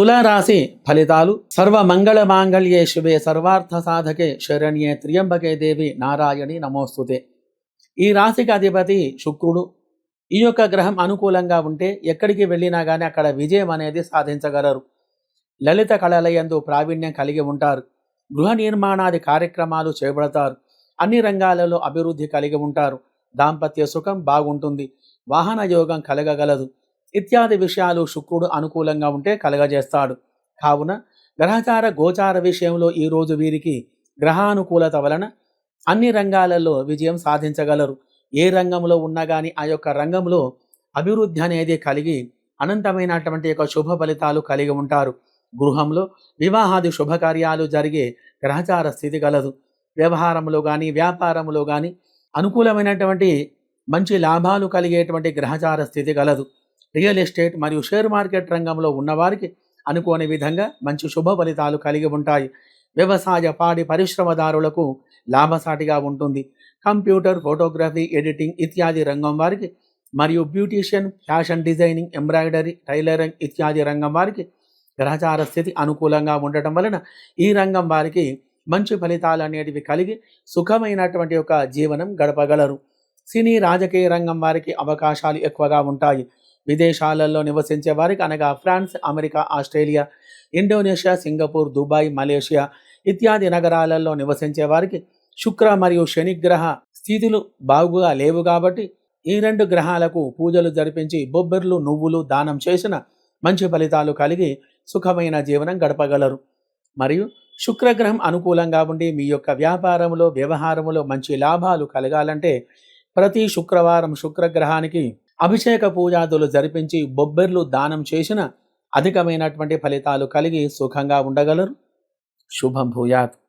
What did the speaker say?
తులారాశి ఫలితాలు. సర్వ మంగళ మాంగళ్యే సర్వార్థ సాధకే శరణ్యే త్రియంబకే దేవి నారాయణి నమోస్తుతే. ఈ రాశికి అధిపతి శుక్రుడు. ఈ యొక్క గ్రహం అనుకూలంగా ఉంటే ఎక్కడికి వెళ్ళినా కానీ అక్కడ విజయం అనేది సాధించగలరు. లలిత కళలయందు ప్రావీణ్యం కలిగి ఉంటారు. గృహ నిర్మాణాది కార్యక్రమాలు చేపడతారు. అన్ని రంగాలలో అభివృద్ధి కలిగి ఉంటారు. దాంపత్య సుఖం బాగుంటుంది. వాహన యోగం కలగగలదు. ఇత్యాది విషయాలు శుక్రుడు అనుకూలంగా ఉంటే కలగజేస్తాడు. కావున గ్రహచార గోచార విషయంలో ఈరోజు వీరికి గ్రహానుకూలత వలన అన్ని రంగాలలో విజయం సాధించగలరు. ఏ రంగంలో ఉన్నా కానీ ఆ యొక్క రంగంలో అభివృద్ధి అనేది కలిగి అనంతమైనటువంటి యొక్క శుభ ఫలితాలు కలిగి ఉంటారు. గృహంలో వివాహాది శుభకార్యాలు జరిగే గ్రహచార స్థితి కలదు. వ్యవహారంలో కానీ వ్యాపారంలో కానీ అనుకూలమైనటువంటి మంచి లాభాలు కలిగేటువంటి గ్రహచార స్థితి కలదు. రియల్ ఎస్టేట్ మరియు షేర్ మార్కెట్ రంగంలో ఉన్నవారికి అనుకోని విధంగా మంచి శుభ ఫలితాలు కలిగి ఉంటాయి. వ్యవసాయ పాడి పరిశ్రమదారులకు లాభసాటిగా ఉంటుంది. కంప్యూటర్ ఫోటోగ్రఫీ ఎడిటింగ్ ఇత్యాది రంగం వారికి మరియు beautician fashion designing embroidery tailoring ఇత్యాది రంగం వారికి గ్రహచార స్థితి అనుకూలంగా ఉండటం వలన ఈ రంగం వారికి మంచి ఫలితాలు అనేటివి కలిగి సుఖమైనటువంటి ఒక జీవనం గడపగలరు. సినీ రాజకీయ రంగం వారికి అవకాశాలు ఎక్కువగా ఉంటాయి. విదేశాలలో నివసించే వారికి అనగా France America Australia Indonesia Singapore Dubai Malaysia ఇత్యాది నగరాలలో నివసించే వారికి శుక్ర మరియు శని గ్రహ స్థితులు బాగుగా లేవు కాబట్టి ఈ రెండు గ్రహాలకు పూజలు జరిపించి బొబ్బెర్లు నువ్వులు దానం చేసిన మంచి ఫలితాలు కలిగి సుఖమైన జీవనం గడపగలరు. మరియు శుక్రగ్రహం అనుకూలంగా ఉండి మీ యొక్క వ్యాపారంలో వ్యవహారంలో మంచి లాభాలు కలగాలంటే ప్రతి శుక్రవారం శుక్రగ్రహానికి అభిషేక పూజాదులు జరిపించి బొబ్బెర్లు దానం చేసిన అధికమైనటువంటి ఫలితాలు కలిగి సుఖంగా ఉండగలరు. శుభం భూయాత్.